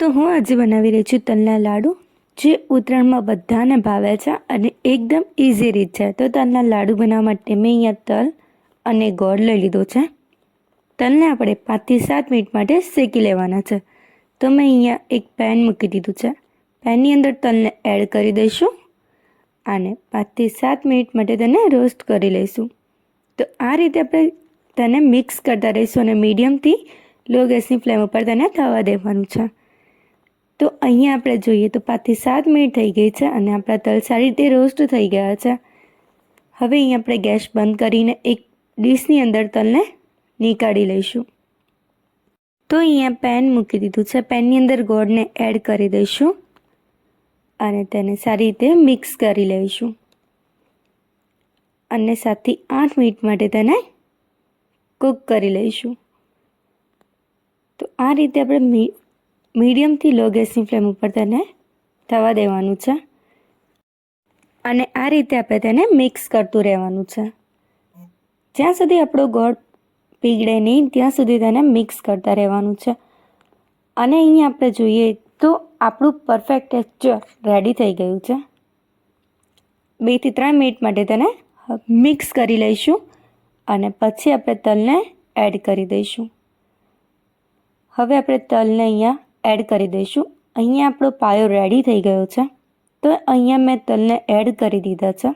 તો હું આજે બનાવી રહી છું તલના લાડુ, જે ઉત્તરાયણમાં બધાને ભાવે છે અને એકદમ ઇઝી રીત છે. તો તલના લાડુ બનાવવા માટે મેં અહીંયા તલ અને ગોળ લઈ લીધો છે. તલને આપણે પાંચથી સાત મિનિટ માટે શેકી લેવાના છે. તો મેં અહીંયા એક પેન મૂકી દીધું છે. પેનની અંદર તલને એડ કરી દઈશું અને પાંચથી સાત મિનિટ માટે તેને રોસ્ટ કરી લઈશું. તો આ રીતે આપણે તેને મિક્સ કરતા રહીશું અને મીડિયમથી લો ગેસની ફ્લેમ ઉપર તેને થવા દેવાનું છે. તો અહીંયા આપણે જોઈએ તો પાંચથી સાત મિનિટ થઈ ગઈ છે અને આપણા તલ સારી રીતે રોસ્ટ થઈ ગયા છે. હવે અહીંયા આપણે ગેસ બંધ કરીને એક ડીશની અંદર તલને નીકાળી લઈશું. તો અહીંયા પેન મૂકી દીધું છે. પેનની અંદર ગોળને એડ કરી દઈશું અને તેને સારી રીતે મિક્સ કરી લઈશું. અને સાતથી આઠ મિનિટ માટે તેને કૂક કરી લઈશું. તો આ રીતે આપણે મીડિયમથી લો ગેસની ફ્લેમ ઉપર તેને થવા દેવાનું છે. અને આ રીતે આપણે તેને મિક્સ કરતું રહેવાનું છે. જ્યાં સુધી આપણો ગોળ પીગળે નહીં, ત્યાં સુધી તેને મિક્સ કરતા રહેવાનું છે. અને અહીંયા આપણે જોઈએ તો આપણું પરફેક્ટ ટેક્સચર રેડી થઈ ગયું છે. બેથી ત્રણ મિનિટ માટે તેને મિક્સ કરી લઈશું અને પછી આપણે તલને એડ કરી દઈશું. હવે આપણે તલને અહીંયા એડ કરી દઈશું. અહીંયા આપણો પાયો રેડી થઈ ગયો છે. તો અહીંયા મેં તલને એડ કરી દીધા છે.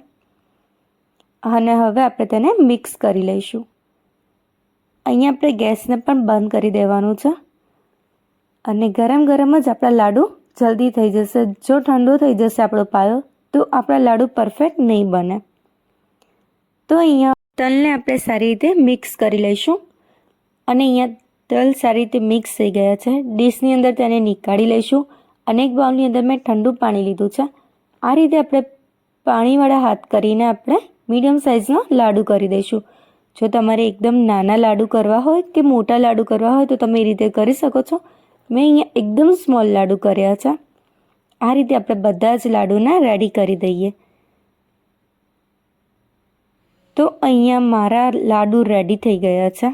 અને હવે આપણે તેને મિક્સ કરી લઈશું. અહીંયા આપણે ગેસને પણ બંધ કરી દેવાનું છે. અને ગરમ ગરમ જ આપણા લાડુ જલ્દી થઈ જશે. જો ઠંડો થઈ જશે આપણો પાયો, તો આપણા લાડુ પરફેક્ટ નહીં બને. તો અહીંયા તલને આપણે સારી રીતે મિક્સ કરી લઈશું. અને અહીંયા તલ સારી રીતે મિક્સ થઈ ગયા છે. ડીશની અંદર તેને નીકાળી લઈશું અને એક બાઉલની અંદર મેં ઠંડુ પાણી લીધું છે. આ રીતે આપણે પાણીવાળા હાથ કરીને આપણે મીડિયમ સાઇઝનો લાડુ કરી દઈશું. જો તમારે એકદમ નાના લાડુ કરવા હોય કે મોટા લાડુ કરવા હોય તો તમે એ રીતે કરી શકો છો. મેં અહીંયા એકદમ સ્મોલ લાડુ કર્યા છે. આ રીતે આપણે બધા જ લાડુના રેડી કરી દઈએ. તો અહીંયા મારા લાડુ રેડી થઈ ગયા છે.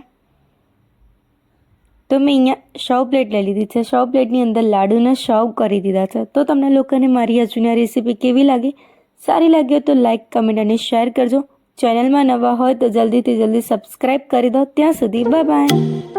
તો મેં અહીંયા સૌ પ્લેટ લઈ લીધી છે. સૌ પ્લેટની અંદર લાડુને સર્વ કરી દીધા છે. તો તમને લોકોને મારી આ જૂની રેસીપી કેવી લાગી? સારી લાગી તો લાઇક કમેન્ટ અને શેર કરજો. ચેનલમાં નવા હોય તો જલ્દીથી જલ્દી સબસ્ક્રાઈબ કરી દો. ત્યાં સુધી બાય બાય